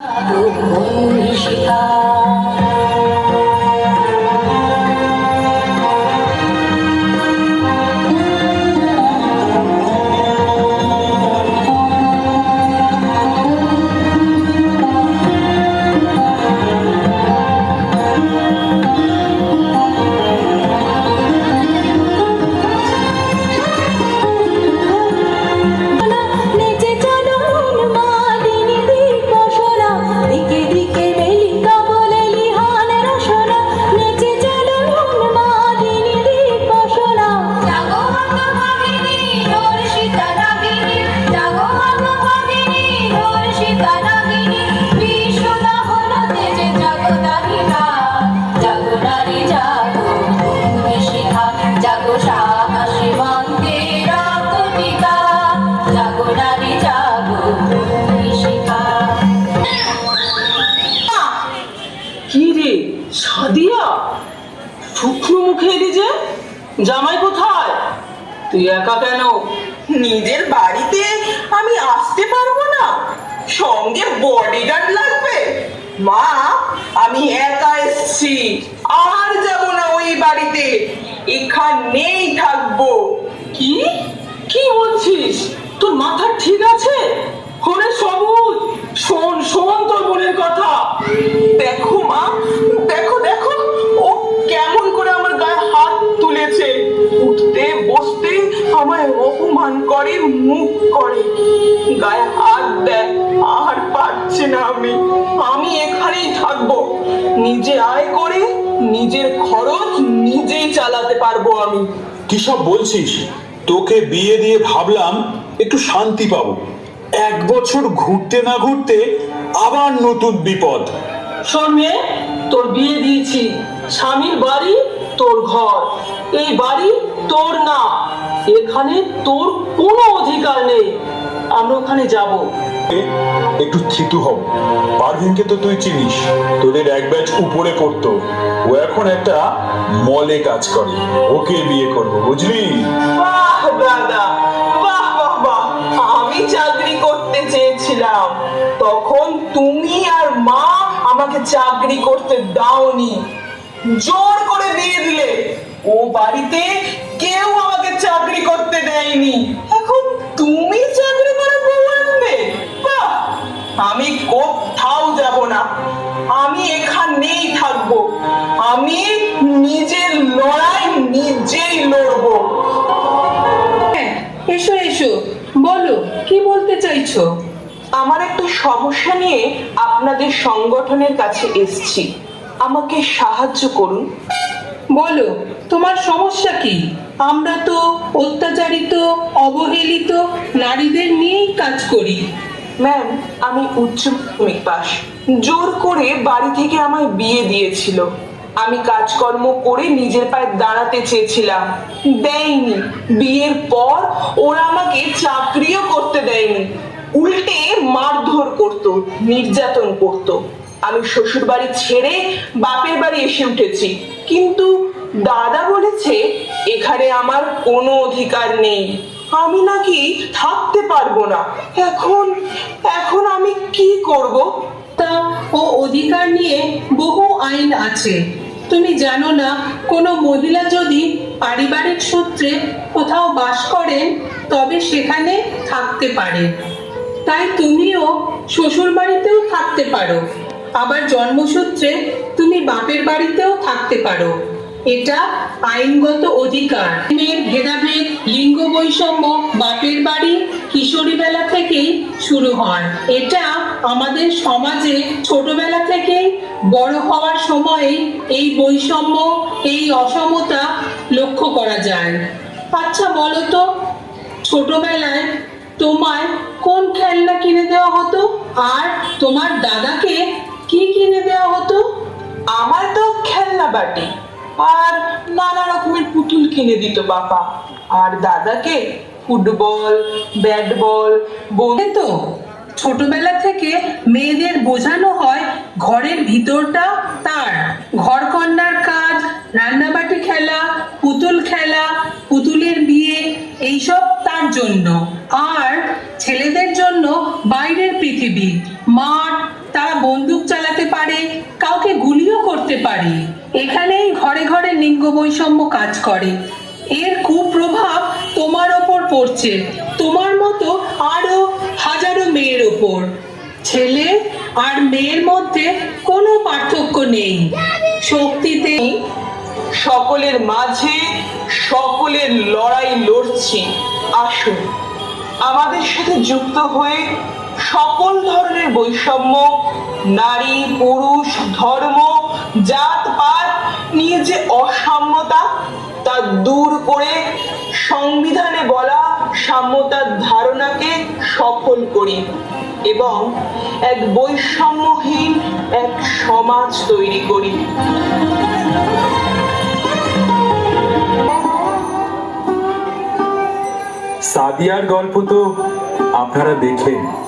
如果我有点 জামাই কোথায়? তুই একা কেন? নিজের বাড়িতে আমি আসতে পারব না। সঙ্গে বডিগার্ড লাগবে। মা আমি একা এসছি। আর যাব না ওই বাড়িতে। এখানেই থাকব। কি? কি বলছিস? তোর মাথা ঠিক আছে? ওরে সবুজ। শোন শোন তোর বোনের কথা। অপমান করে মুখ করে। গায়ে হাত দেয় আর পারছে না আমি। আমি এখানেই থাকব। নিজে আয় করে নিজের খরচ নিজেই চালাতে পারব আমি। কি সব বলছিস? তোকে বিয়ে দিয়ে ভাবলাম একটু শান্তি পাবো। এক বছর ঘুরতে না ঘুরতে আবার নতুন বিপদ। শোন মেয়ে তোর বিয়ে দিয়েছি। স্বামীর বাড়ি তোর ঘর। এই বাড়ি তোর না। এখানে তোর কোনো অধিকার নেই। আমরা ওখানে যাব। একটু থিতু হব পারভিনকে তো তুই চিনিস। তোদের এক ব্যাচ উপরে পড়তো ও এখন একটা মলে কাজ করে। ওকে বিয়ে করব বুঝলি? বাহ দাদা। বাহ বাহ বাহ। আমি চাকরি করতে চেয়েছিলাম। তখন তুমি আর মা আমাকে চাকরি করতে দাওনি। জোর করে দিয়ে দিলে। ও বাড়িতে চাকরি করতে দেয়নি। এখন তুমি চাকরি করে বউ আনবে? আমি কোথাও যাব না। আমি এখানেই থাকব। আমি নিজের লড়াই নিজেই লড়বো। হ্যাঁ এসো এসো। বলো কি বলতে চাইছো? আমার একটা সমস্যা নিয়ে আপনাদের সংগঠনের কাছে এসছি। আমাকে সাহায্য করুন। বলো, তোমার সমস্যা কি? আমরা তো অত্যাচারিত, অবহেলিত নারীদের নিয়েই কাজ করি। ম্যাম, আমি উচ্চ মাধ্যমিক পাস জোর করে বাড়ি থেকে আমায় বিয়ে দিয়েছিল। আমি কাজকর্ম করে নিজের পায়ে দাঁড়াতে চেয়েছিলাম। দেয়নি। বিয়ের পর ওরা আমাকে চাকরিও করতে দেয়নি। উল্টে মারধর করত, নির্যাতন করত। আমি শ্বশুর বাড়ি ছেড়ে বাপের বাড়ি এসে উঠেছি। কিন্তু দাদা বলেছে, এখানে আমার কোনো অধিকার নেই। আমি নাকি থাকতে পারব না। এখন এখন আমি কি করব? তা ও অধিকার নিয়ে বহু আইন আছে। তুমি জানো না, কোনো মহিলা যদি পারিবারিক সূত্রে কোথাও বাস করেন, তবে সেখানে থাকতে পারে। তাই তুমিও শ্বশুর বাড়িতেও থাকতে পারো। আবার জন্মসূত্রে তুমি বাপের বাড়িতেও থাকতে পারো। এটা আইনগত অধিকার। ভেদাভেদ, লিঙ্গ বৈষম্য বাপের বাড়ি কিশোরী বেলা থেকেই শুরু হয়। এটা আমাদের সমাজে ছোটবেলা থেকেই বড় হওয়ার সময়ে এই বৈষম্য, এই অসমতা লক্ষ্য করা যায়। আচ্ছা বলো তো, ছোটবেলায় তোমায় কোন খেলনা কিনে দেওয়া হতো? আর তোমার দাদাকে আমার তো খেলনা বাটি। আর নানা রকমের পুতুল কিনে দিত বাবা। আর দাদাকে ফুটবল ব্যাট বল বল তো ছোটবেলা থেকে মেয়েদের বোঝানো হয় ঘরের ভিতরটা তার। ঘর কন্যার কাজ, রান্নাবাটি খেলা, পুতুল খেলা, পুতুলের বিয়ে, এইসব তার জন্য। আর ছেলেদের জন্য বাইরের পৃথিবী মাঠ তারা পারে এখানেই ঘরে ঘরে লিঙ্গ বৈষম্য কাজ করে। এর কুপ্রভাব তোমার ওপর পড়ছে। তোমার মতো আরও হাজারো মেয়ের ওপর। ছেলে আর মেয়ের মধ্যে কোনো পার্থক্য নেই। শক্তিতে সকলের মাঝে সকলের লড়াই লড়ছি। আসুন আমাদের সাথে যুক্ত হয়ে সকল ধরনের বৈষম্য, নারী, পুরুষ, ধর্ম জাত পাত নিয়ে যে অসাম্যতা, তা দূর করে সংবিধানে বলা সাম্যতার ধারণাকে সফল করি এবং এক বৈষম্যহীন এক সমাজ তৈরি করি। সাদিয়ার গল্প তো আপনারা দেখলেন